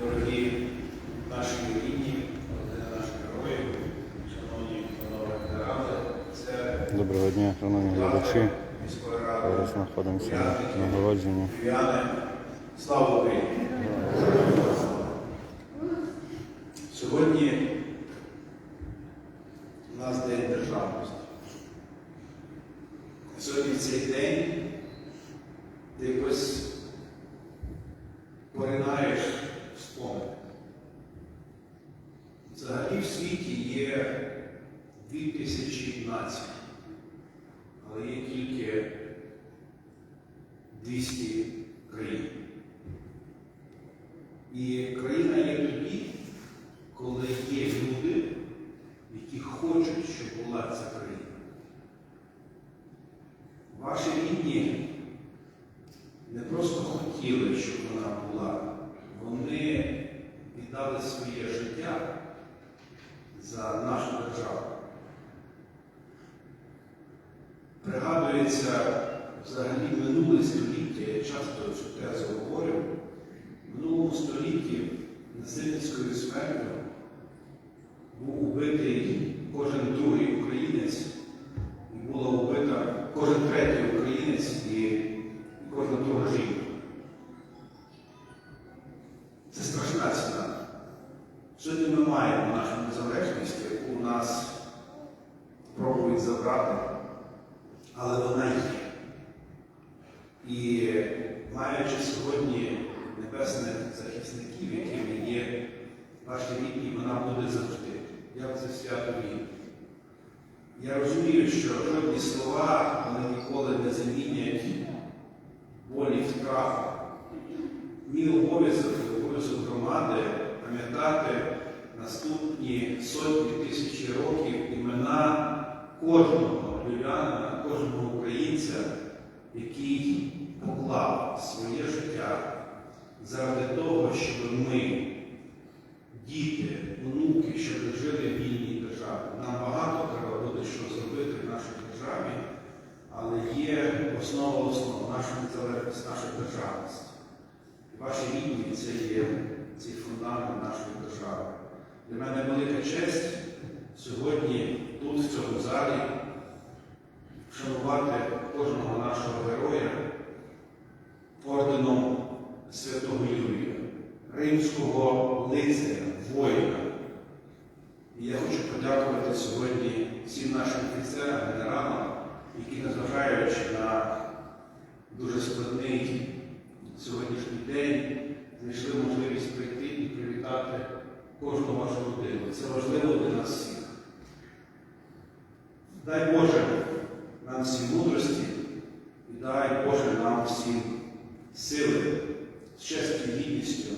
дорогі наші рідні, родини наших героїв, шановні панове ветерани, це Доброго дня, шановні глядачі. Зараз знаходимося на нагородженні. Слава Україні! Сьогодні у нас День державності. Сьогодні в цей день ти якось поринаєш в спомин. Взагалі в світі є дві тисячі націй, але є тільки 200 країн. І країна є тоді, коли є люди, які хочуть, щоб була ця країна. Ваші рідні не просто хотіли, щоб вона була, вони віддали своє життя за нашу державу. Пригадується взагалі минуле століття, я часто цю тезу говорю, в минулому столітті насильницькою смертю був убитий кожен другий українець, була вбита кожен третій українець і кожна друга жінка. Це страшна ціна. Сьогодні ми маємо нашу незалежність, яку нас пробують забрати, але вона є. І маючи сьогодні небесних захисників, якими є ваші рідні, вона буде завжди. Я в це свято вірю. Я розумію, що жодні слова вони ніколи не замінять болі страху. Мій обов'язок і обов'язок громади пам'ятати наступні сотні тисячі років імена кожного львів'янина, кожного українця, який поклав своє життя заради того, щоб ми, діти, онуки, щоб жили в вільній державі. Нам багато треба буде що зробити в нашій державі, але є основа основ наша незалежність, наша державність. І ваші рідні це є цей фундамент нашої держави. Для мене велика честь сьогодні тут, в цьому залі, вшанувати кожного нашого героя орденом Святого Юрія, римського лицаря, воїна. І я хочу подякувати сьогодні всім нашим офіцерам, генералам, які, незважаючи на дуже складний сьогоднішній день, знайшли можливість прийти і привітати кожну вашу родину. Це важливо для нас всіх. Дай Боже нам всім мудрості і дай Боже нам всім сили з честю гідністю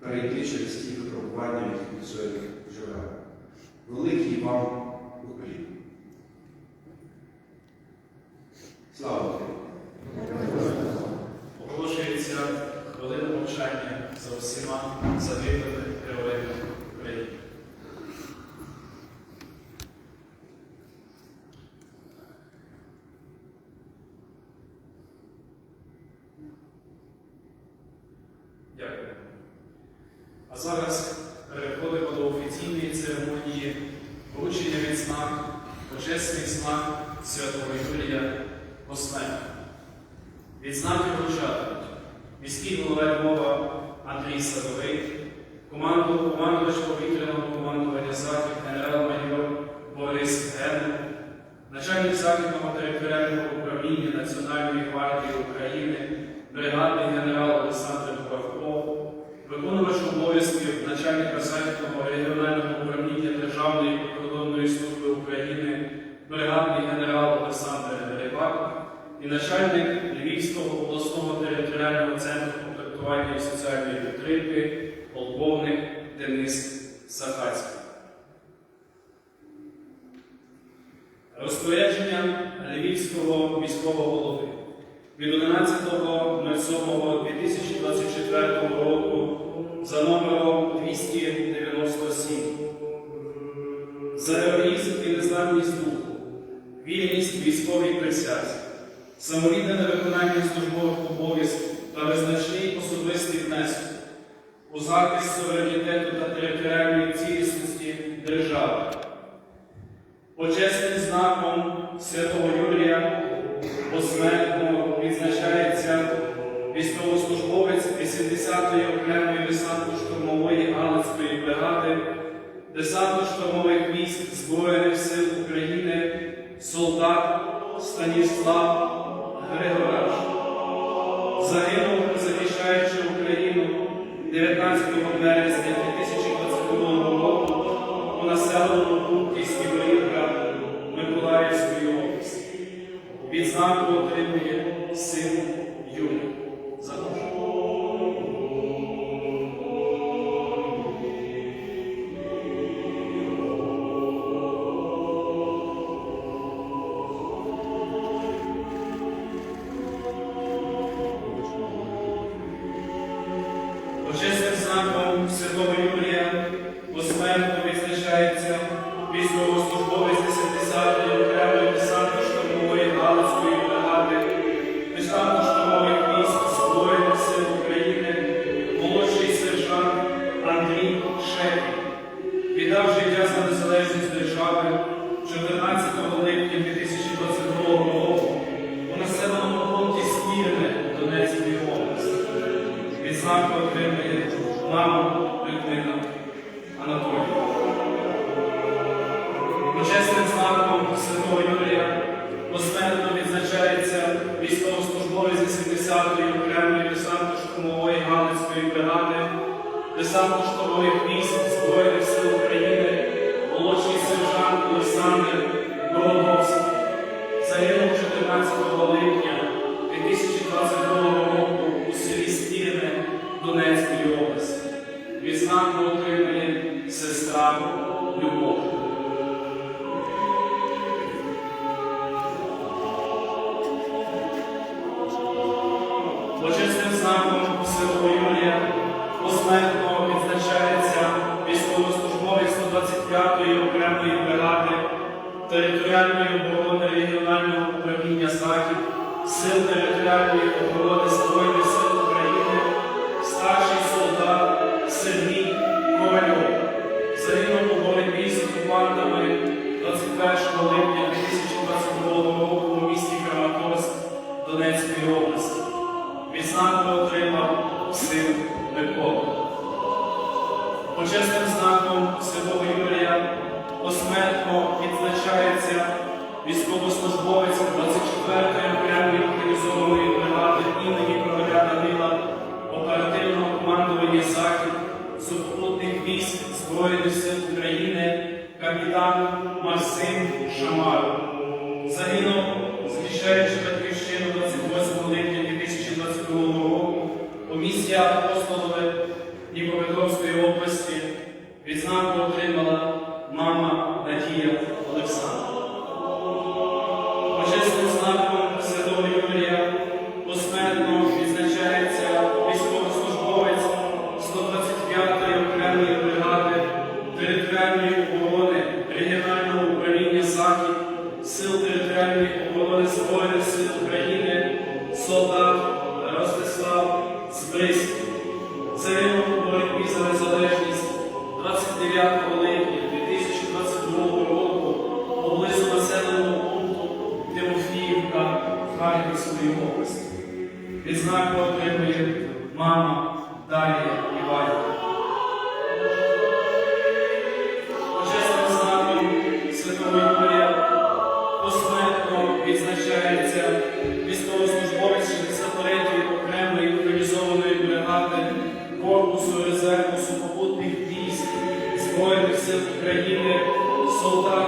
перейти через ті випробування, яких ми сьогодні живемо. Великий вам уклін. Слава Україні! Оголошується хвилина мовчання за усіма загиблими героями України. А зараз переходимо до офіційної церемонії вручення відзнак, почесний знак Святого Юрія Посмертя. Відзнаки вручатимуть міський голова Львова Андрій Садовий, команду командувач повітряного командування Захід генерал-майор Борис Ген, начальник Західного територіального управління Національної гвардії України, бригадний генерал Олександр Буравко, виконувач обов'язків начальника Західного регіонального комплектування і соціальної підтримки, полковник Денис Сахацький. Розпорядження Львівського міського голови. Від 11.07.2024 року за номером 297 за героїзм і незламність духу, вільність військовій присязі, самовіддане виконання службових обов'язків та визначний у захист суверенітету та територіальної цілісності держави. Почесним знаком Святого Юрія посмертно відзначається військовослужбовець 80-ї окремої десантно-штурмової Галицької бригади, десантно-штурмових військ Збройних сил України, солдат Станіслав Григора. 2022 року у населеному пункті Співрівка Миколаївської області. Відзнаку отримує син Юрій. відзнаку отримує мама Людмила Анатолія. Почесним знаком Святого Юрія посмертно відзначається військовослужбовець 70-ї окремої десантно штурмової Галицької бригади, десантно штурмових військ Збройних сил. територіальної оборони регіонального управління захід, сил територіальної оборони. Херсонської області відзнаку отримала мама Надія Олександрова. Oh.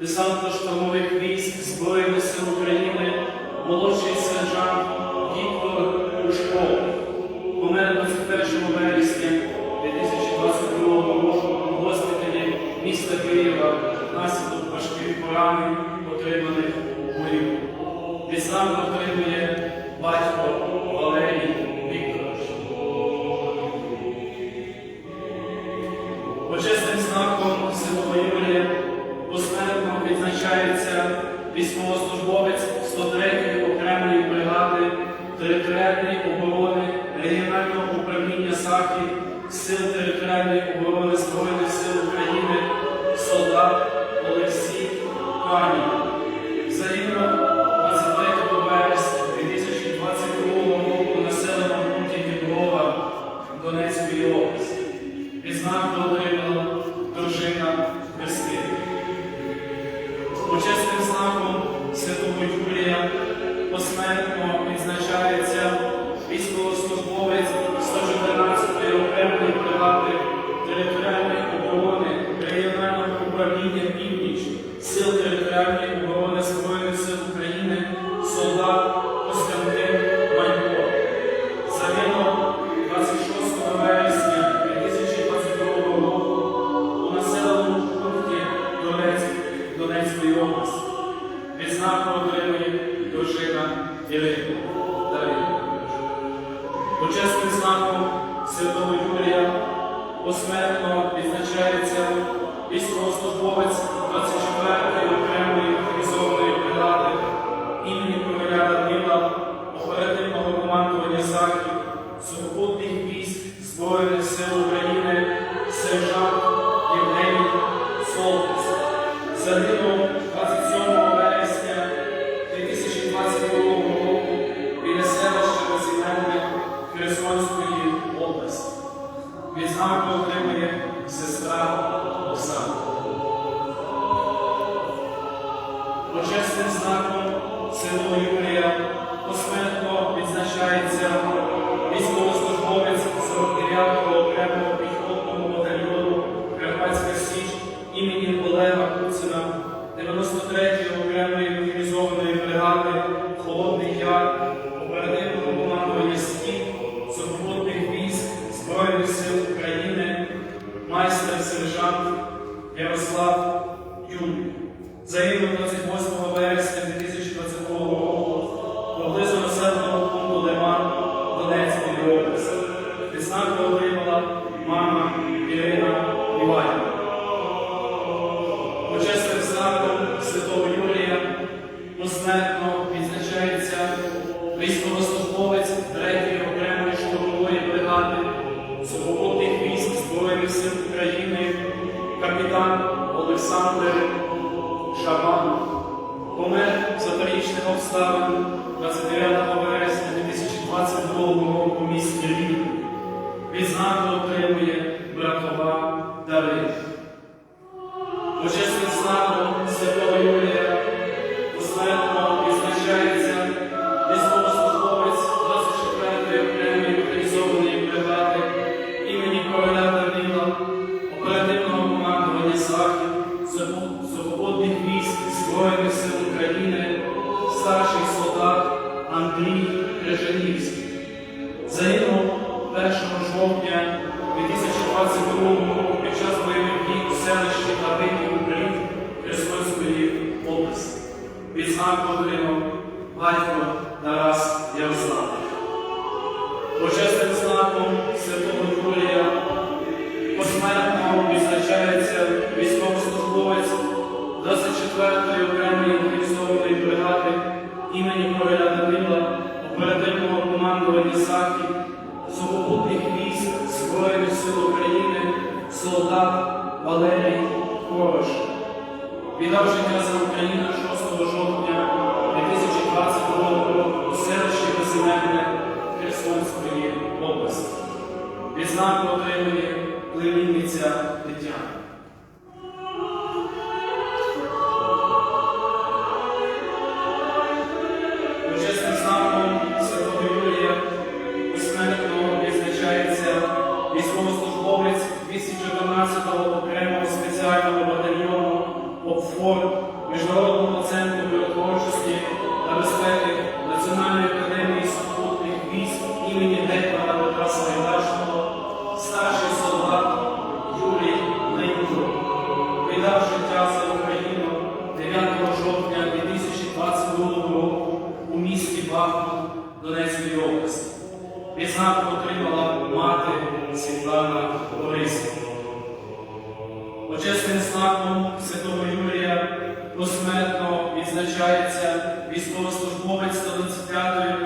dysantów sztormowych майстер сержант Ярослав Юрій. Загинув 28 вересня 2022 року поблизу населеного пункту Лиман Донецької області. Відзнак stop Почесним знаком Святого Юрія посмертно відзначається військовослужбовець 125-ї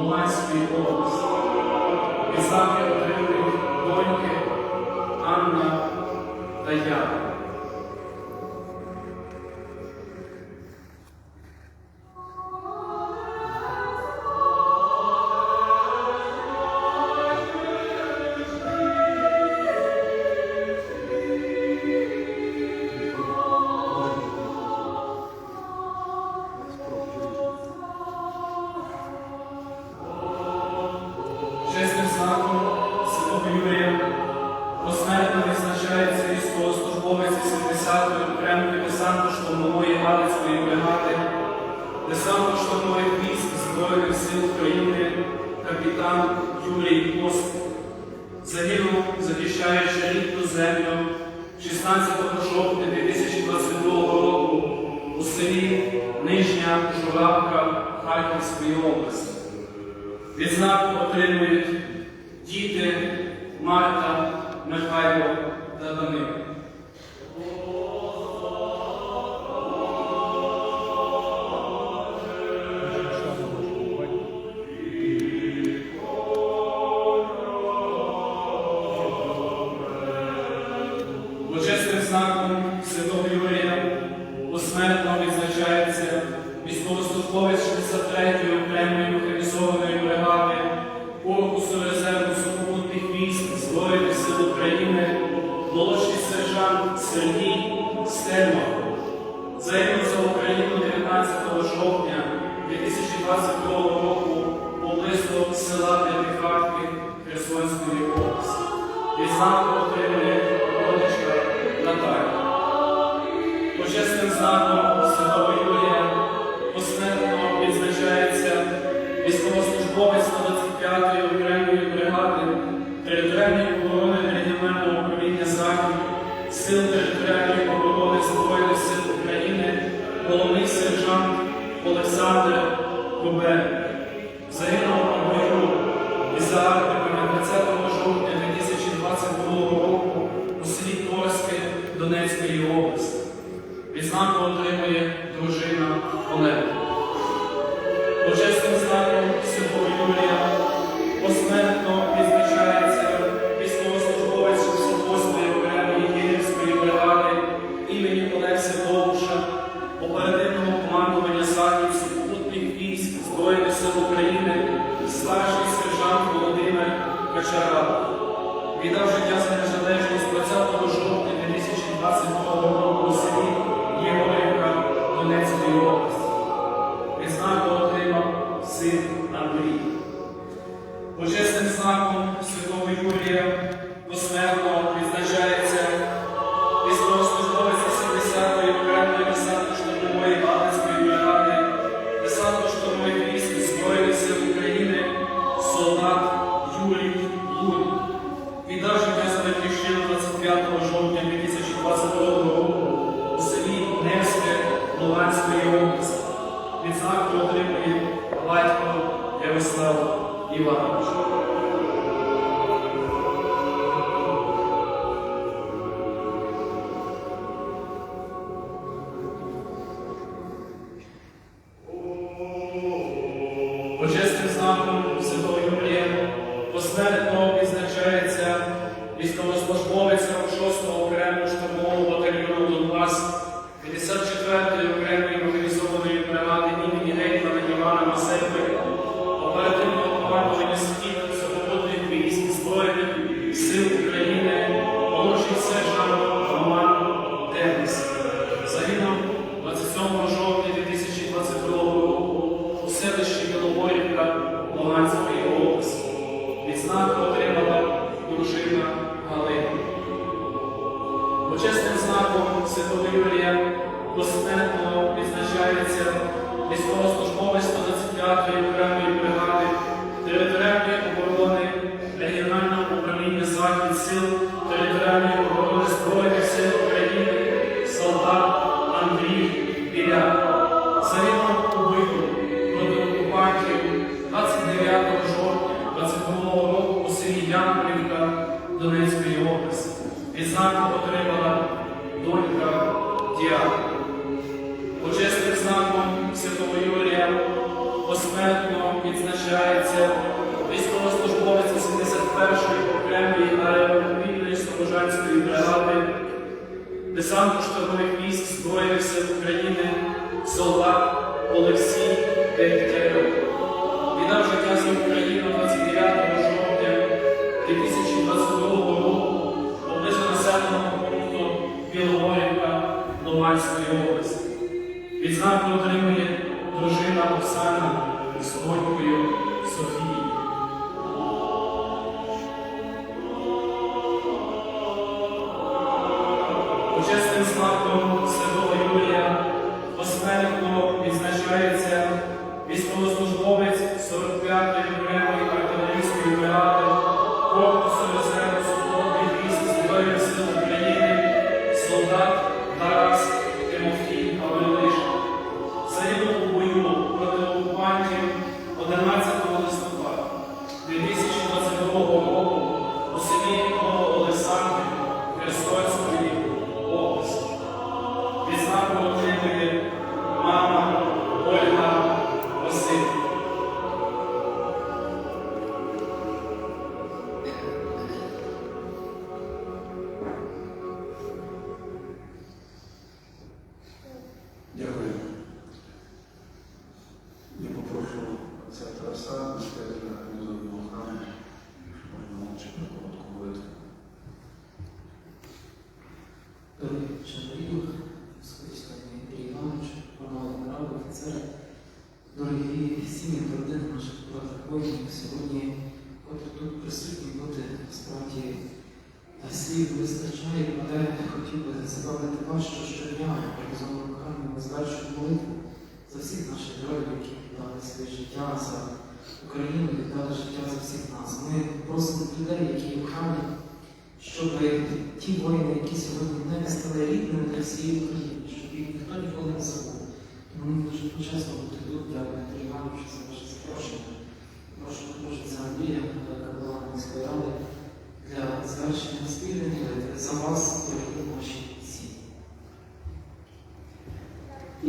Луганської області. Писати отримали доньки Анна та я. рамках Харківської області. Відзнаку отримують діти Марта, Михайло та Данило. отримує родичка Наталя. Почесним Святого Юрія посмертно відзначається військовослужбовець 25-ї окремої бригади територіальної оборони регіонального управління Захід, сил територіальної оборони Збройних сил України, головний сержант Олександр Кобель. Донецької області. Відзнаку отримує дружина Олега. Божественним знаком святого Юрія посмертно відзначається військовослужбовець 68-ї окремої Київської бригади імені Олеся Довша, оперативного командування Захід супутних військ Збройних сил України, старший сержант Володимир Качарабов. Віддав життя за незалежність. цей образ. Відзнаку отримав син Андрій. Почесним знаком Святого Юрія.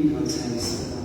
Ім'я Отця і Сина, і